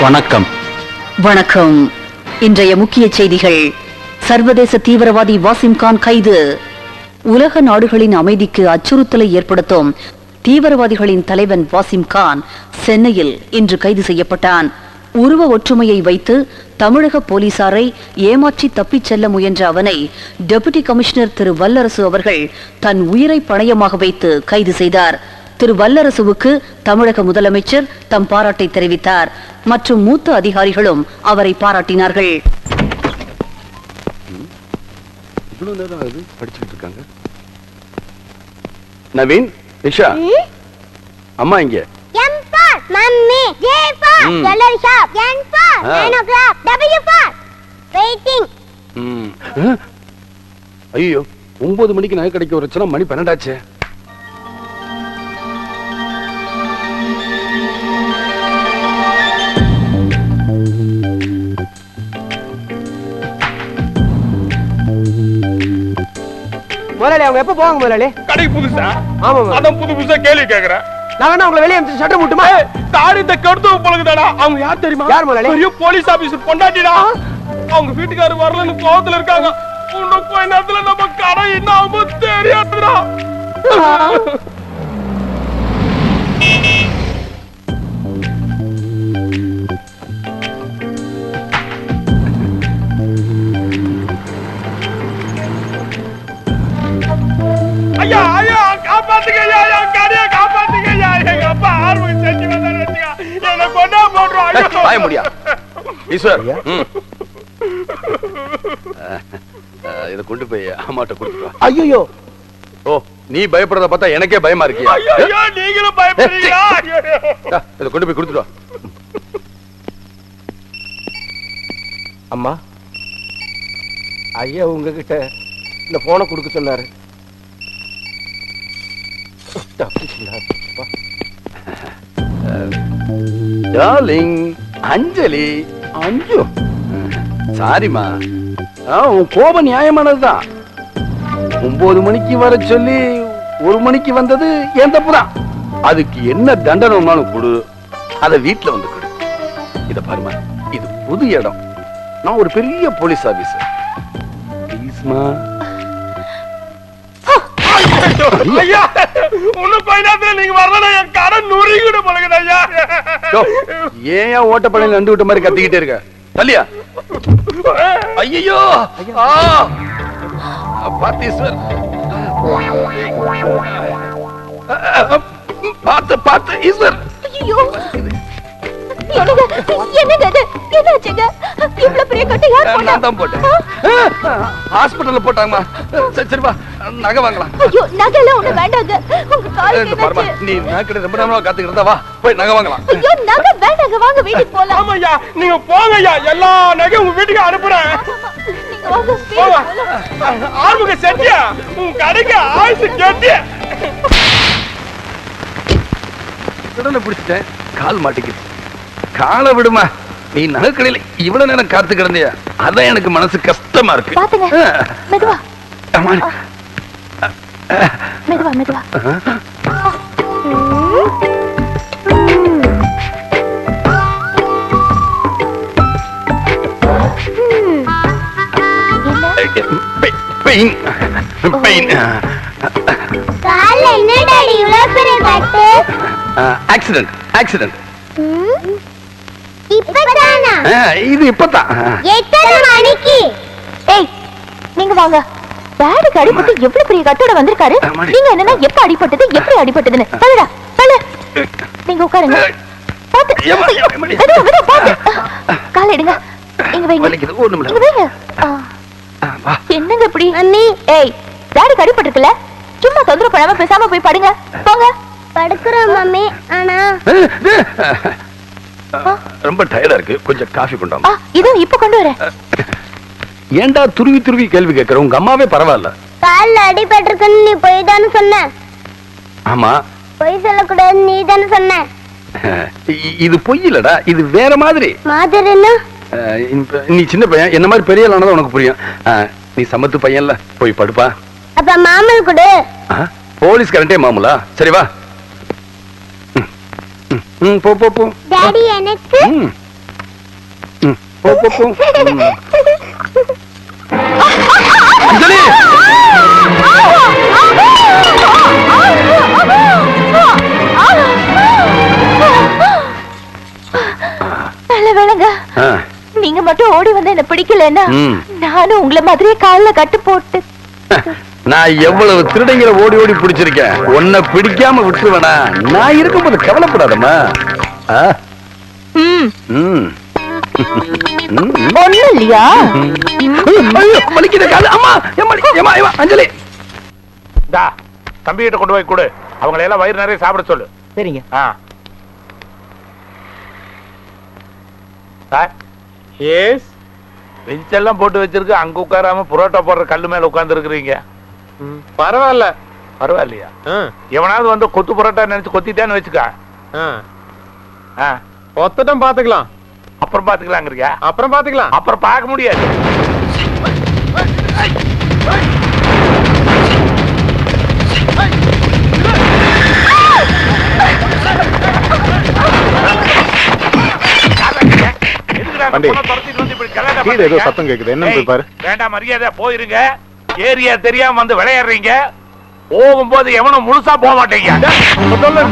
வணக்கம். வணக்கம். இன்றைய முக்கிய செய்திகள். சர்வதேச தீவிரவாதி வாசிம் கான் கைது. உலக நாடுகளின் அமைதிக்கு அச்சுறுத்தலை ஏற்படுத்தும் தீவிரவாதிகளின் தலைவன் வாசிம் கான் சென்னையில் இன்று கைது செய்யப்பட்டான். உருவ ஒற்றுமையை வைத்து தமிழக போலீசாரை ஏமாற்றி தப்பிச் செல்ல முயன்ற அவனை டெபுட்டி கமிஷனர் திரு வல்லரசு அவர்கள் தன் உயிரை பணயமாக வைத்து கைது செய்தார். திரு வல்லரசுவுக்கு தமிழக முதலமைச்சர் தம் பாராட்டை தெரிவித்தார். மற்றும் மூத்த அதிகாரிகளும் அவரை பாராட்டினார்கள். இவ்வளவு நேரம் ஆகுது படிச்சுட்டு இருக்காங்க. நவீன் நிஷா. அம்மா இங்க. M for mummy, J for ம். jewelry shop, N for ah. nine o'clock, W for waiting. ம். அஹ்? ஐயோ ஒன்பது மணிக்கு நகை கிடைக்க ஒரு லட்சம் மணி பன்னெண்டாச்சே. முதலாளி அவங்க எப்ப போவாங்க முதலாளி? கடைக்கு புதுசா? ஆமா. அதான் புது புதுசா கேள்வி கேக்குறேன். நான் வேணா உங்களை வெளியே அனுப்பிச்சு சட்டை முட்டுமா? தாடி இந்த கடுத்து பழகுதாடா? அவங்க யார் தெரியுமா? யார் முதலாளி? பெரிய போலீஸ் ஆபீசர் பொண்டாட்டிடா. அவங்க வீட்டுக்காரர் வரலன்னு கோவத்துல இருக்காங்க. இன்னும் கொஞ்ச நேரத்துல நம்ம கடை என்ன தெரியாதுடா. வாய முடியா? ஈஸ்வர். இதை கொண்டு போய் அம்மாட்ட கொடுத்துட்டு வா. ஐயோ ஓ நீ பயப்படுறத பார்த்தா எனக்கே பயமா இருக்கியா நீங்களும் பயப்படுறீங்களா? இதை கொண்டு போய் கொடுத்துட்டு அம்மா ஐயா உங்ககிட்ட இந்த போனை கொடுக்க சொன்னாரு. டார்லிங் அஞ்சலி அஞ்சு. சாரிமா உன் கோபம் நியாயமானதுதான். ஒன்பது மணிக்கு வர சொல்லி ஒரு மணிக்கு வந்தது என் தப்பு தான் அதுக்கு என்ன தண்டனை வேணாலும் கொடு. அத வீட்டுல வந்து கொடு. இத பாருமா இது புது இடம். நான் ஒரு பெரிய போலீஸ் ஆபீசர். ப்ளீஸ்மா ஐயா! இன்னும் கொஞ்ச நேரத்துல நீங்க வரலன்னா என் கடை நுறுங்கிடு பழகுது ஐயா. ஏன் ஏன் ஓட்டப்படையில நண்டு விட்ட மாதிரி கத்திக்கிட்டே இருக்க? தள்ளியா? ஐயோ பாத்தீஸ்வர். பார்த்து பார்த்து ஈஸ்வர். ஐயோ என்னங்க என்னங்க இது? என்னாச்சுங்க இவ்வளவு பெரிய கட்டை யார் போட்டா? நான் தான் போட்டேன். ஹாஸ்பிட்டல்ல போட்டாங்கம்மா. சரி சரி வா. நகை வாங்கலாம். ஐயோ நகைலாம் ஒண்ணு வேண்டாங்க உங்க காலுக்கு என்னாச்சு? நீ நகை ரொம்ப நேரமா காத்துக்கிட்டு வா போய் நகை வாங்கலாம். ஐயோ நகை வேண்டாங்க வாங்க வீட்டுக்கு போலாம். ஆமா ஐயா நீங்க போங்க ஐயா எல்லா நகையும் உங்க வீட்டுக்கு அனுப்புறேன். நீங்க வாங்க போங்க. வீட்டுக்கு போலாம். ஆறுமுக செட்டியா? உன் கடைக்கு ஆயுசு கேட்டிய? கடலை பிடிச்சிட்டேன் கால் மாட்டிக்கிட்டு காலை விடுமா? நீ நகைக்கடையில இவ்வளவு நேரம் காத்து கிடந்தியா அதான் எனக்கு மனசு கஷ்டமா இருக்கு. மெதுவா. மெதுவா. பெயின் பெயின் கால்ல என்ன டாடி இவ்வளவு பெரிய கட்டு ஆக்சிடென்ட் ஆக்சிடென்ட் இப்பதானா இது இப்பதான். எத்தனை மணிக்கு? ஏய் நீங்க வாங்க. டாடிக்கு அடிபட்டு எவ்வளவு பெரிய கட்டோட வந்திருக்காரு. நீங்க என்னன்னா எப்ப அடிபட்டது எப்படி அடிபட்டதுன்னு? சொல்லுடா சொல்லு நீங்க உட்காருங்க. பாத்து பாத்து கால எடுங்க. இங்க வைங்க. வா. என்னங்க இப்படி? அண்ணி. ஏய் டாடிக்கு அடிபட்டிருக்குல்ல? சும்மா தொந்தரவு பண்ணாம பேசாம போய் படுங்க. போங்க. படுக்கிறோம் மம்மி. ஆனா. ரொம்ப டயர்டா இருக்கு. கொஞ்சம் காஃபி ஆ கொண்டாமா இதோ இப்ப கொண்டு வரேன். ஏன்டா துருவி துருவி கேள்வி கேட்கற உங்க அம்மாவே பரவாயில்ல. கால்ல அடிபட்டிருக்குன்னு நீ போய் தானே சொன்ன. ஆமா. பொய் சொல்லக்கூடாது நீ தானே சொன்ன இது பொய் இல்லடா இது வேற மாதிரி. மாதிரின்னா நீ சின்ன பையன் என்ன மாதிரி பெரிய ஆளானதான் உனக்கு புரியும். நீ சமத்து பையன்ல போய் படுப்பா. அப்ப மாமல் கொடு. போலீஸ் கரண்டே மாமூலா? சரி வா. ம், போ போ போ. டாடி எனக்கு? ம், போ போ போ. அஞ்சலி! நீங்க மட்டும் ஓடி வந்து என்ன பிடிக்கலன்னா. நானும் உங்களை மாதிரியே கால்ல கட்டு போட்டு. நான் எவ்வளவு திருடங்களை ஓடி ஓடி பிடிச்சிருக்கேன். உன்னை பிடிக்காம விட்டுருவேனா? நான் இருக்கும்போது கவலைப்படாதம்மா. ம். ம். ம், ம். ஒண்ணு இல்லையா வலிக்குது காலு. அம்மா, எம்மாடி, எம்மா, எம்மா, அஞ்சலி. டா தம்பி கிட்ட கொண்டு போய் கொடு. அவங்களை எல்லாம் வயிறு நிறைய சாப்பிட சொல்லு. சரிங்க. ஆ. சார் எஸ் பெஞ்ச் எல்லாம் போட்டு வச்சிருக்கு. அங்க உட்காராம புரோட்டா போடுற கல்லு மேல உட்கார்ந்து இருக்கிறீங்க பரவாயில்ல. பரவாயில்லையா? எவனாவது வந்து கொத்து புரோட்டா நினைச்சு கொத்திட்டான்னு வச்சுக்க. ஆ. ஆ, ஒத்தட்டம் பாத்துக்கலாம். அப்புறம் பாத்துக்கலாங்கிறியா? அப்புறம் பாத்துக்கலாம். அப்புறம் பார்க்க முடியாது. ஏதோ? சத்தம் கேக்குது. ஏய், பாரு. வேண்டாம் மரியாதை போயிருங்க. ஏரியா தெரியாம வந்து விளையாடுறீங்க. போகும்போது எவனும் முழுசா போக மாட்டீங்க.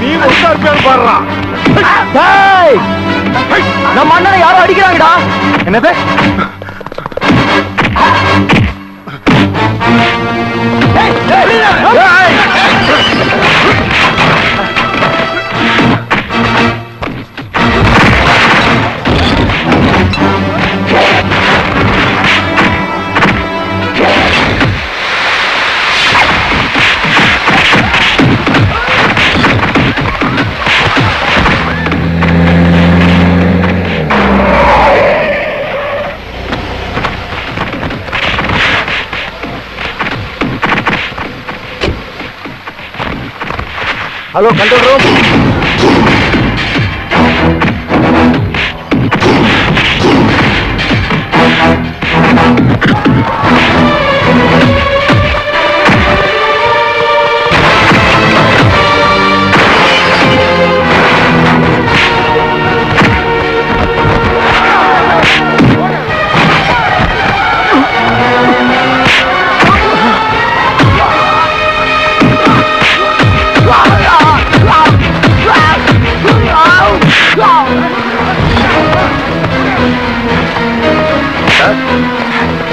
நீ ஒருத்தா இருப்பியான்னு பாடுறான் நம்ம அண்ணனை யாரும் அடிக்கிறாங்கடா என்னது హలో కంట్రోల్ రూమ్.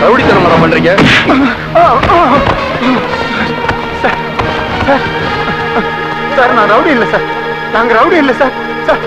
ரவுடித்தனம் பண்றீங்க? சார் நான் ரவுடி இல்லை சார். நாங்க ரவுடி இல்லை சார். சார்